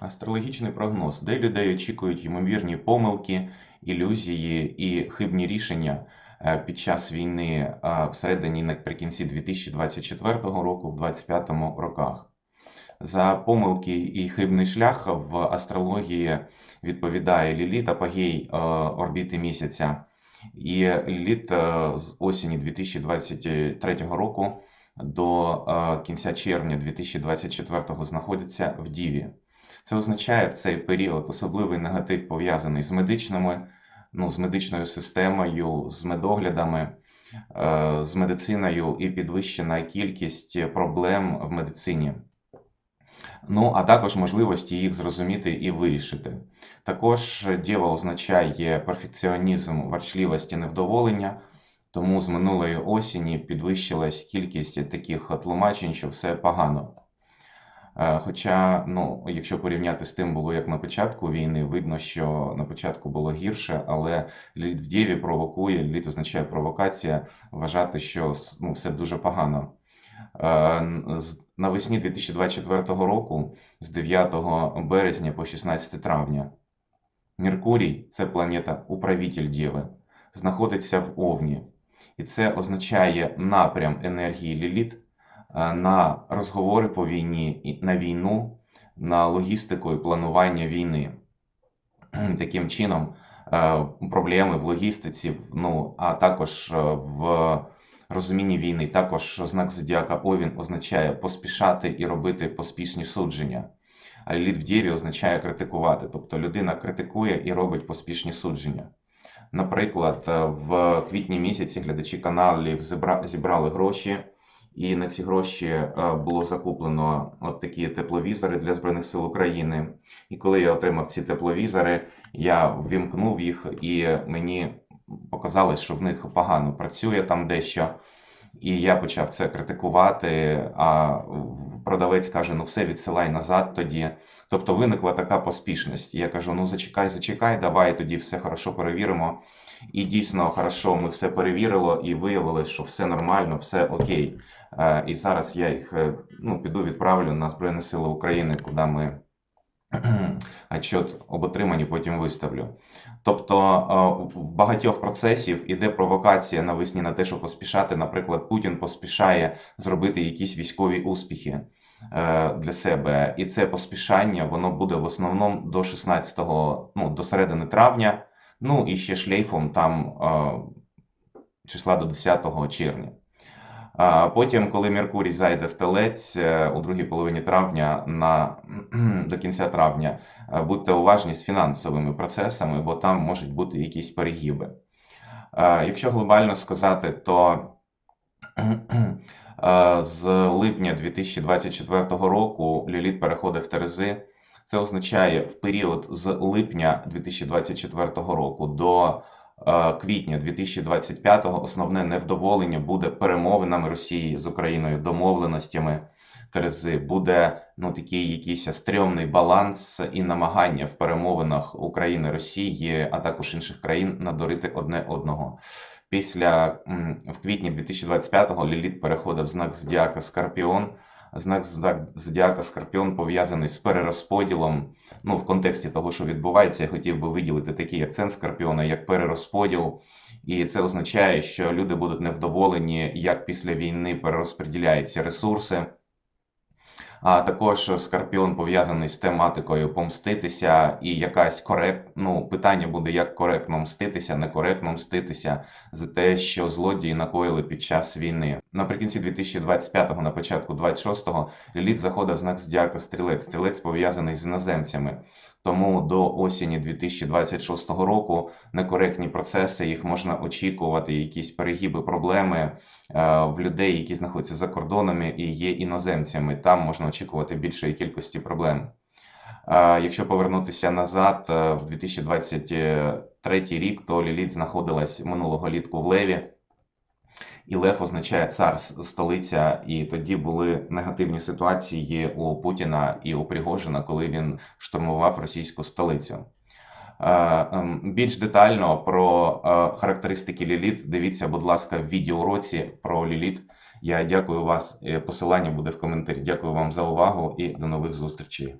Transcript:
Астрологічний прогноз, де людей очікують ймовірні помилки, ілюзії і хибні рішення е, під час війни е, всередині наприкінці 2024 року, в 2025 роках. За помилки і хибний шлях в астрології відповідає Ліліт, апогей е, орбіти місяця. І Ліліт е, з осені 2023 року до кінця червня 2024 знаходиться в Діві. Це означає в цей період особливий негатив пов'язаний з медичними, ну, з медичною системою, з медоглядами, е, з медициною і підвищена кількість проблем в медицині. Ну, а також можливості їх зрозуміти і вирішити. Також дєва означає перфекціонізм, ворчливість і невдоволення, тому з минулої осені підвищилась кількість таких тлумачень, що все погано. Е, Хоча, ну, якщо порівняти з тим було як на початку війни, видно, що на початку було гірше, але лід в Дєві провокує, лід означає провокація, вважати, що ну, все дуже погано. Е, Навесні 2024 року, з 9 березня по 16 травня, Меркурій це планета управитель Дєви, знаходиться в Овні. І це означає напрям енергії Ліліт на розговори по війні, на війну, на логістику і планування війни. Таким чином, е, проблеми в логістиці, ну, а також е, в розумінні війни, також знак зодіака Овін означає поспішати і робити поспішні судження. А ліліт в Дєві означає критикувати, тобто людина критикує і робить поспішні судження. Наприклад, е, в квітні місяці глядачі каналів зібрали гроші, і на ці гроші е, було закуплено от такі тепловізори для Збройних сил України. І коли я отримав ці тепловізори, я ввімкнув їх, і мені показалось, що в них погано працює там дещо. І я почав це критикувати. А продавець каже: ну все, відсилай назад тоді. Тобто виникла така поспішність. Я кажу: ну зачекай, зачекай, давай тоді все хорошо перевіримо. І дійсно, хорошо, ми все перевірило, і виявилось, що все нормально, все окей. Е, І зараз я їх е, ну, піду відправлю на Збройні Сили України, куди ми отчет об отриманні потім виставлю. Тобто е, в багатьох процесів іде провокація навесні на те, щоб поспішати. Наприклад, Путін поспішає зробити якісь військові успіхи для себе, і це поспішання воно буде в основному до 16-го, ну до середини травня, ну і ще шлейфом там числа до 10 червня. Потім, коли Меркурій зайде в телець е, у другій половині травня на до кінця травня, е, будьте уважні з фінансовими процесами, бо там можуть бути якісь перегиби. Е, Якщо глобально сказати, то з липня 2024 року Ліліт переходить в Терези. Це означає в період з липня 2024 року до е, квітня 2025 основне невдоволення буде перемовинами Росії з Україною, домовленостями Терези. Буде ну такий якийсь стрьомний баланс і намагання в перемовинах України, Росії, а також інших країн надурити одне одного. Після в квітні 2025-го Ліліт переходив знак Зодіака Скорпіон. Знак Зодіака Скорпіон пов'язаний з перерозподілом. Ну, в контексті того, що відбувається, я хотів би виділити такий акцент Скорпіона, як перерозподіл. І це означає, що люди будуть невдоволені, як після війни перерозподіляються ресурси. А також Скорпіон пов'язаний з тематикою помститися, і якась корект... ну, питання буде, як коректно мститися, некоректно мститися за те, що злодії накоїли під час війни. Наприкінці 2025-го, на початку 26-го, Ліліт заходив в знак Зодіака Стрілець. Стрілець пов'язаний з іноземцями. Тому до осені 2026 року некоректні процеси, їх можна очікувати, якісь перегиби, проблеми е, в людей, які знаходяться за кордонами і є іноземцями. Там можна очікувати більшої кількості проблем. Е, Якщо повернутися назад е, в 2023 рік, то Ліліт знаходилась минулого літку в Леві. І Лев означає цар, столиця, і тоді були негативні ситуації у Путіна і у Пригожина, коли він штурмував російську столицю. Е, ем, Більш детально про е, характеристики Ліліт дивіться, будь ласка, в відеоуроці про Ліліт. Я дякую вас. Посилання буде в коментарі. Дякую вам за увагу і до нових зустрічей.